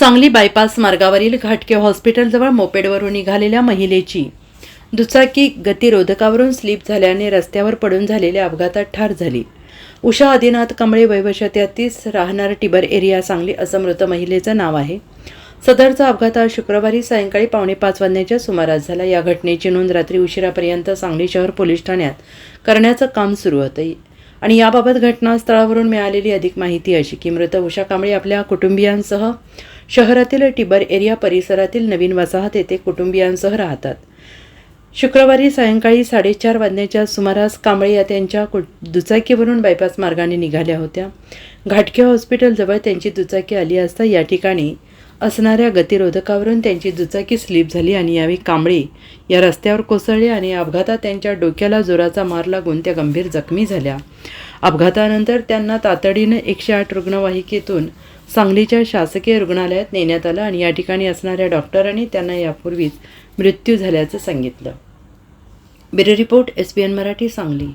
Sangli bypass मार्गावरील घाटके हॉस्पिटलजवळ मोपेडवरून निघालेल्या महिलेची. दुचाकी गतिरोधकावरून स्लिप झाल्याने रस्त्यावर पडून झालेल्या अपघातात ठार झाली. उषा आदिनाथ कांबळे वयवर्ष तेहतीस राहणार टिबर एरिया सांगली असं मृत महिलेचं नाव आहे. सदरचा अपघात आज शुक्रवारी सायंकाळी पावणे पाच वाजण्याच्या सुमारास झाला. या घटनेची नोंद रात्री उशिरापर्यंत सांगली शहर पोलीस ठाण्यात करण्याचं काम सुरू होतं. आणि याबाबत घटनास्थळावरून मिळालेली अधिक माहिती अशी की मृत उषा कांबळे आपल्या कुटुंबियांसह शहरातील टिबर एरिया परिसरातील नवीन वसाहत येथे कुटुंबियांसह राहतात. शुक्रवारी सायंकाळी साडेचार वाजण्याच्या सुमारास कांबळे या त्यांच्या कु दुचाकीवरून बायपास मार्गाने निघाल्या होत्या. घाटके हॉस्पिटलजवळ त्यांची दुचाकी आली असता या ठिकाणी असणाऱ्या गतिरोधकावरून त्यांची दुचाकी स्लिप झाली आणि यावेळी कांबळे या रस्त्यावर कोसळले आणि अपघातात त्यांच्या डोक्याला जोराचा मार लागून त्या गंभीर जखमी झाल्या. अपघातानंतर त्यांना तातडीनं एकशे आठ रुग्णवाहिकेतून सांगलीच्या शासकीय रुग्णालयात नेण्यात आलं आणि या ठिकाणी असणाऱ्या डॉक्टरांनी त्यांना यापूर्वीच मृत्यू झाल्याचं सांगितलं. Bureau report S B N Marathi Sangli.